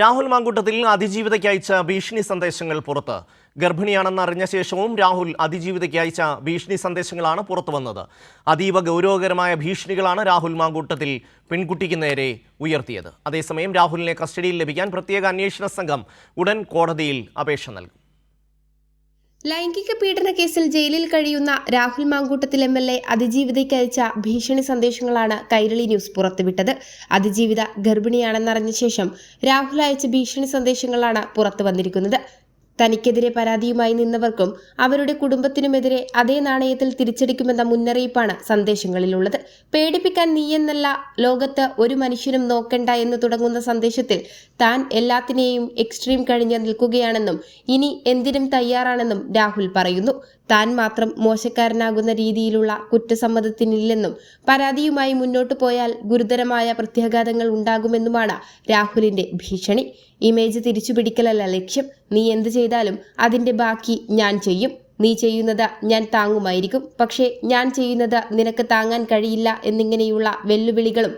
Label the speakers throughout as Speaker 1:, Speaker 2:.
Speaker 1: രാഹുൽ മാങ്കൂട്ടത്തിൽ അതിജീവിതയ്ക്ക് അയച്ച ഭീഷണി സന്ദേശങ്ങൾ പുറത്ത്. ഗർഭിണിയാണെന്ന് അറിഞ്ഞ ശേഷവും രാഹുൽ അതിജീവിതയ്ക്ക് അയച്ച ഭീഷണി സന്ദേശങ്ങളാണ് പുറത്തു വന്നത്. അതീവ ഗൗരവകരമായ ഭീഷണികളാണ് രാഹുൽ മാങ്കൂട്ടത്തിൽ പെൺകുട്ടിക്ക് നേരെ ഉയർത്തിയത്. അതേസമയം രാഹുലിനെ കസ്റ്റഡിയിൽ ലഭിക്കാൻ പ്രത്യേക അന്വേഷണ സംഘം ഉടൻ കോടതിയിൽ അപേക്ഷ നൽകും.
Speaker 2: ലൈംഗിക പീഡന കേസിൽ ജയിലിൽ കഴിയുന്ന Rahul Mamkootathil M L A അതിജീവിതയ്ക്ക് അയച്ച ഭീഷണി സന്ദേശങ്ങളാണ് കൈരളി ന്യൂസ് പുറത്തുവിട്ടത്. അതിജീവിത ഗർഭിണിയാണെന്നറിഞ്ഞ ശേഷം രാഹുൽ അയച്ച ഭീഷണി സന്ദേശങ്ങളാണ് പുറത്തു വന്നിരിക്കുന്നത് തനിക്കെതിരെ പരാതിയുമായി നിന്നവർക്കും അവരുടെ കുടുംബത്തിനുമെതിരെ അതേ നാണയത്തിൽ തിരിച്ചടിക്കുമെന്ന മുന്നറിയിപ്പാണ് സന്ദേശങ്ങളിലുള്ളത്. പേടിപ്പിക്കാൻ നീയെന്നല്ല ലോകത്ത് ഒരു മനുഷ്യനും നോക്കണ്ട എന്ന് തുടങ്ങുന്ന സന്ദേശത്തിൽ താൻ എല്ലാത്തിനെയും എക്സ്ട്രീം കഴിഞ്ഞ് നിൽക്കുകയാണെന്നും ഇനി എന്തിനും തയ്യാറാണെന്നും രാഹുൽ പറയുന്നു. താൻ മാത്രം മോശക്കാരനാകുന്ന രീതിയിലുള്ള കുറ്റസമ്മതത്തിനില്ലെന്നും പരാതിയുമായി മുന്നോട്ടു പോയാൽ ഗുരുതരമായ പ്രത്യാഘാതങ്ങൾ ഉണ്ടാകുമെന്നുമാണ് രാഹുലിന്റെ ഭീഷണി. ഇമേജ് തിരിച്ചു തിരിച്ചുപിടിക്കലല്ല ലക്ഷ്യം. നീ എന്ത് ചെയ്താലും അതിന്റെ ബാക്കി ഞാൻ ചെയ്യും. നീ ചെയ്യുന്നത് ഞാൻ താങ്ങുമായിരിക്കും. പക്ഷേ ഞാൻ ചെയ്യുന്നത് നിനക്ക് താങ്ങാൻ കഴിയില്ല എന്നിങ്ങനെയുള്ള വെല്ലുവിളികളും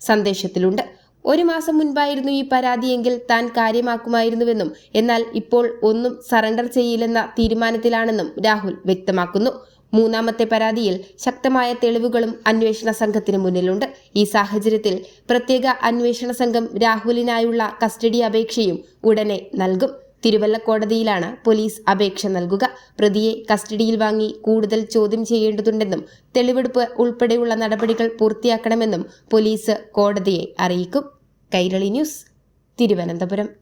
Speaker 2: സന്ദേശത്തിലുണ്ട്. ഒരു മാസം മുൻപായിരുന്നു ഈ പരാതിയെങ്കിൽ താൻ കാര്യമാക്കുമായിരുന്നുവെന്നും എന്നാൽ ഇപ്പോൾ ഒന്നും സറണ്ടർ ചെയ്യില്ലെന്ന തീരുമാനത്തിലാണെന്നും രാഹുൽ വ്യക്തമാക്കുന്നു. മൂന്നാമത്തെ പരാതിയിൽ ശക്തമായ തെളിവുകളും അന്വേഷണ സംഘത്തിന് മുന്നിലുണ്ട്. ഈ സാഹചര്യത്തിൽ പ്രത്യേക അന്വേഷണ സംഘം രാഹുലിനായുള്ള കസ്റ്റഡി അപേക്ഷയും ഉടനെ നൽകും. തിരുവല്ല കോടതിയിലാണ് പോലീസ് അപേക്ഷ നൽകുക. പ്രതിയെ കസ്റ്റഡിയിൽ വാങ്ങി കൂടുതൽ ചോദ്യം ചെയ്യേണ്ടതുണ്ടെന്നും തെളിവെടുപ്പ് ഉൾപ്പെടെയുള്ള നടപടികൾ പൂർത്തിയാക്കണമെന്നും പോലീസ് കോടതിയെ അറിയിക്കും. കൈരളി ന്യൂസ് തിരുവനന്തപുരം.